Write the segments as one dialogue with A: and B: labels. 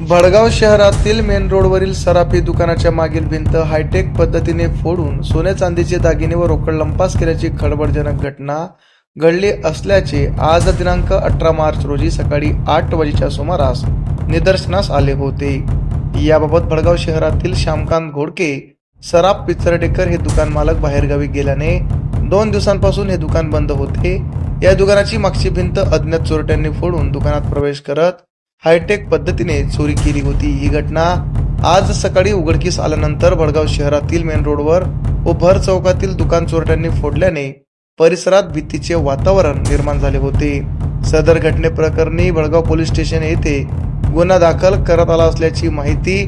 A: भडगाव शहरातील मेन रोडवरील सराफी दुकानाच्या मागील भिंत हायटेक पद्धतीने फोडून सोने चांदीचे दागिने व रोकड लंपास केल्याची खळबळजनक घटना घडली असल्याचे आज दिनांक अठरा मार्च रोजी सकाळी आठ वाजेच्या सुमारास निदर्शनास आले होते. याबाबत भडगाव शहरातील श्यामकांत घोडके सराफ पिचरडेकर हे दुकान मालक बाहेरगावी गेल्याने दोन दिवसांपासून हे दुकान बंद होते. या दुकानाची मागची भिंत अज्ञात चोरट्यांनी फोडून दुकानात प्रवेश करत हायटेक पद्धतीने चोरी केली होती. ही घटना आज सकाळी उघडकीस आल्यानंतर भडगाव शहरातील मेन रोडवर व भर चौकातील दुकान चोरट्यांनी फोडल्याने परिसरात भीतीचे वातावरण निर्माण झाले होते. सदर घटनेप्रकरणी भडगाव पोलीस स्टेशन येथे गुन्हा दाखल करण्यात आला असल्याची माहिती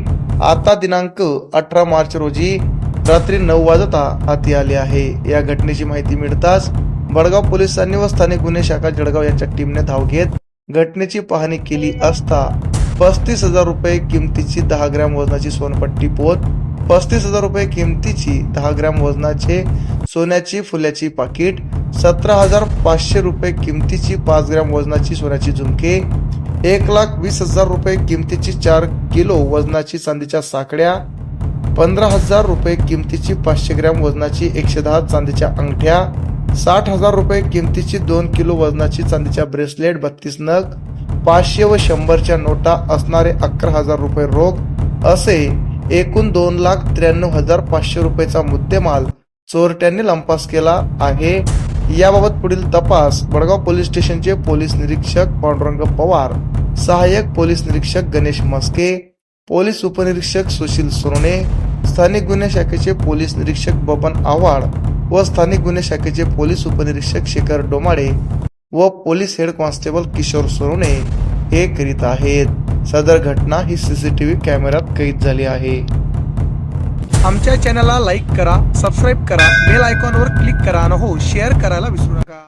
A: आता दिनांक अठरा मार्च रोजी रात्री नऊ वाजता हाती आली आहे. या घटनेची माहिती मिळताच भडगाव पोलिसांनी व स्थानिक गुन्हे शाखा जळगाव यांच्या टीमने धाव घेत घटनेची पाहणी केली असता पस्तीस हजार रुपये किमतीची दहा ग्रॅम वजनाची सोनपट्टी पोत पस्तीस हजार रुपये किमतीची दहा ग्रॅम वजनाचे सोन्याची फुल्याची पाकिट सतरा हजार पाचशे रुपये किमतीची पाच ग्रॅम वजनाची सोन्याची झुमके एक लाख वीस हजार रुपये किमतीची चार किलो वजनाची चांदीच्या साकड्या पंधरा हजार रुपये किमतीची पाचशे ग्रॅम वजनाची एकशे दहा चांदीच्या अंगठ्या साठ हजार रुपये किमतीची दोन किलो वजनाची चांदीच्या ब्रेसलेट बत्तीस नग पाचशे व शंभरच्या नोटा असणारे अकरा हजार रुपये रोख असे एकूण दोन लाख त्र्याण्णव हजार पाचशे रुपयेचा मुद्देमाल चोरट्यांनी लंपास केला आहे. याबाबत पुढील तपास बडगाव पोलीस स्टेशनचे पोलीस निरीक्षक पांडुरंग पवार सहाय्यक पोलीस निरीक्षक गणेश मस्के पोलीस उपनिरीक्षक सुशील सोने स्थानिक गुन्हे शाखेचे पोलीस निरीक्षक बबन आव्हाड व स्थानिक गुन्हे शाखेचे पोलीस उपनिरीक्षक शेखर डोमाडे व पोलीस हेड कॉन्स्टेबल किशोर सोने हे करीत आहेत. सदर घटना ही सीसीटीव्ही कॅमेऱ्यात कैद झाली आहे.
B: आमच्या चॅनलला लाईक करा सबस्क्राईब करा बेल आयकॉनवर क्लिक करा आणि हो शेअर करायला विसरू नका.